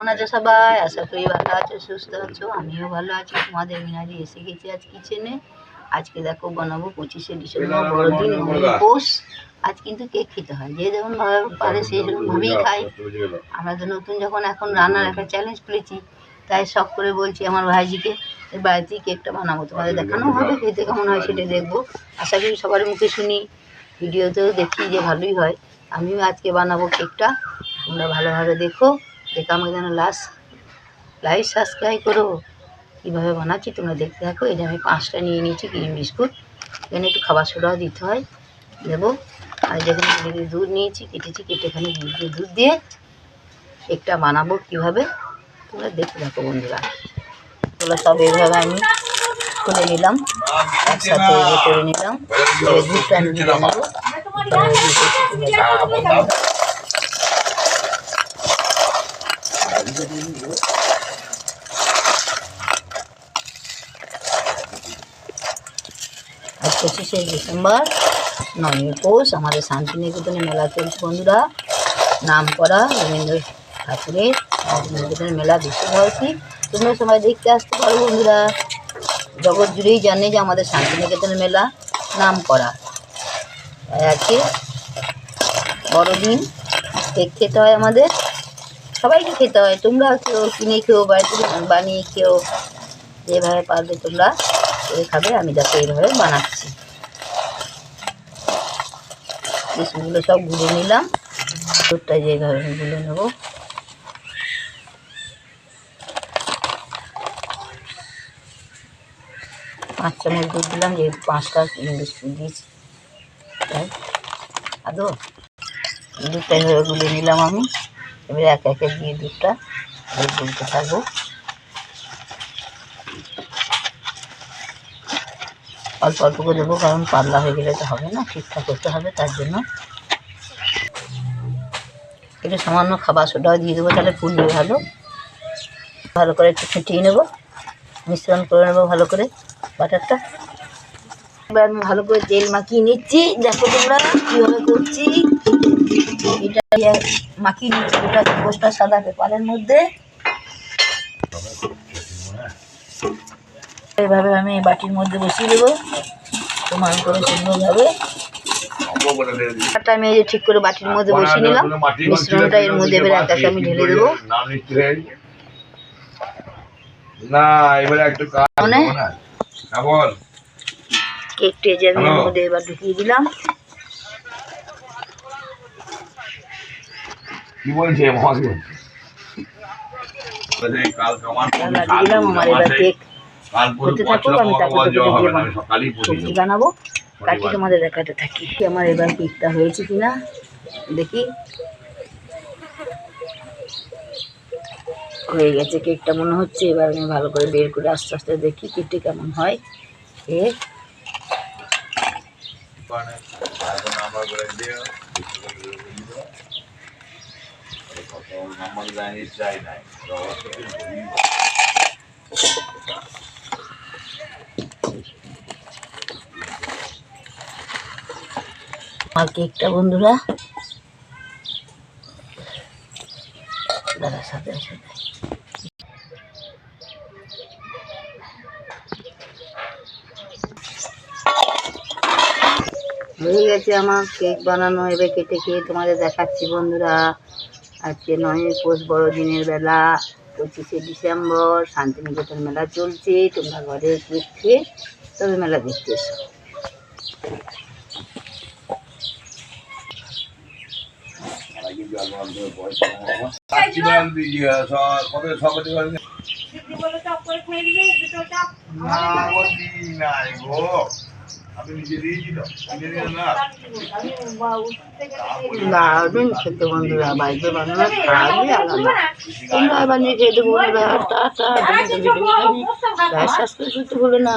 কেমন আছো সবাই আশা করি ভালো আছো সুস্থ আছো আমিও ভালো আছি। তোমাদের মিনাজি এসে গেছি আজ কিচেনে আজকে দেখো বানাবো পঁচিশে ডিসেম্বর বড়দিন পৌষ আজ কিন্তু কেক খেতে হয়। যে যেমন ভাবে পারে সেই ভাবেই খাই আমরা তো নতুন যখন এখন রান্নার একটা চ্যালেঞ্জ খুলেছি তাই শখ করে বলছি আমার ভাইজিকে এর বাড়িতেই কেকটা বানাবো। তোমাদের দেখানো হবে খেতে কেমন হয় সেটা দেখব। আশা করি সবার মুখে শুনি ভিডিওতেও দেখি যে ভালোই হয়। আমিও আজকে বানাবো কেকটা। তোমরা ভালোভাবে দেখো। দেখে আমাকে যেন লাস্ট লাইক, সাবস্ক্রাইব করো। কীভাবে বানাচ্ছি তোমরা দেখতে থাকো। এই যে আমি পাঁচটা নিয়ে নিয়েছি ক্রিম বিস্কুট। এখানে একটু খাবার সোডাও দিতে হয়। দেবো। আর যেখানে দুধ নিয়েছি, কেটেছি, কেটে এখানে দুধ দিয়ে কেকটা বানাবো কীভাবে, তোমরা দেখতে থাকো বন্ধুরা। এগুলো সব এইভাবে আমি খুলে নিলাম। একসাথে করে নিলাম। দুধটা আমি দিয়ে নেব দেখতে। আজ পঁচিশে ডিসেম্বর, নয় পৌষ আমাদের শান্তিনিকেতনে মেলা চলছে বন্ধুরা। নাম করা রবীন্দ্র ঠাকুরের শান্তিনিকেতনের মেলা বিশ্বভারতী তোমরা সবাই দেখতে আসতে পারো বন্ধুরা। জগৎ জুড়েই জানে যে আমাদের শান্তিনিকেতনের মেলা, নাম করা। তাই আজকে বড়দিন, কেক খেতে হয় আমাদের। সবাইকে খেতে হয়। তোমরা কেউ কিনে খেও, বাড়িতে বানিয়ে খেও। যেভাবে পারবে তোমরা করে খাবে, আমি যাতে এইভাবে বানাচ্ছি। বিস্কুটগুলো সব গুলে নিলাম। দুধটা যেভাবে গুলে নেব। পাঁচ চামচ দুধ দিলাম, যে পাঁচটা বিস্কুট দিয়েছি। আদৌ? দুধটা এভাবে গুলে নিলাম আমি। এবারে একে একে দিয়ে দুধটা গুলতে থাকব অল্প অল্প করে দেবো, কারণ পাতলা হয়ে গেলে তো হবে না, ঠিকঠাক করতে হবে, তার জন্য। একটু সামান্য খাবার সোডাও দিয়ে দেবো, তাহলে ফুলবে ভালো। ভালো করে একটু ফেটিয়ে নেব, মিশ্রণ করে নেব ভালো করে বাটারটা। এবার ভালো করে তেল মাখিয়ে নিচ্ছি। দেখো তোমরা কীভাবে করছি। এটা মাখিয়ে নিচ্ছি ওটা পোস্টটা সাদা পেপারের মধ্যে। এইভাবে আমি এই বাটির মধ্যে বসিয়ে দেবো। সমান করে সুন্দরভাবে। আমি এই যে ঠিক করে বাটির মধ্যে বসিয়ে নিলাম। মিশ্রণটা এর মধ্যে এবার এক আমি ঢেলে দেবো। না এবারে একটু কাজ? না। হ্যাঁ বল। কেকটা যে আমি এর মধ্যে এবার ঢুকিয়ে দিলাম কি বলছে মহাজ বলছে কাল কামান লাগিয়ে দিলাম আমার এবার কেক কাল পরে করতে থাকুক আমি তারপর পৌঁছানো তোকে হবে দিয়ে না আমি সকালেই বানাবো। কাটি তোমাদের দেখাতে থাকি। আমার এবার কেকটা হয়েছে কিনা? দেখি। হয়ে গেছে কেকটা মনে হচ্ছে এবার আমি ভালো করে বের করে আস্তে আস্তে দেখি কেকটা কেমন হয়। কেক আমার কেকটা বন্ধুরা? দাদা সাথে সাথে। হয়ে গেছে আমার কেক বানানো, এবার কেটে খেয়ে তোমাদের দেখাচ্ছি বন্ধুরা। আজকে নয় পৌষ বড়দিনের বেলা, পঁচিশে ডিসেম্বর, শান্তিনিকেতন মেলা চলছে, তোমরা ঘরে কেক তবে মেলা দেখতে এসো। না আমি নিজে না দারুণ খেতে বন্ধুরা বাড়িতে বানানো খাওয়াবে আলাদা তোমরা বানিয়ে খেয়ে দেবো বন্ধুরা টাটা তোমাদের ভিডিও সাবস্ক্রাইব করতে ভুলো না।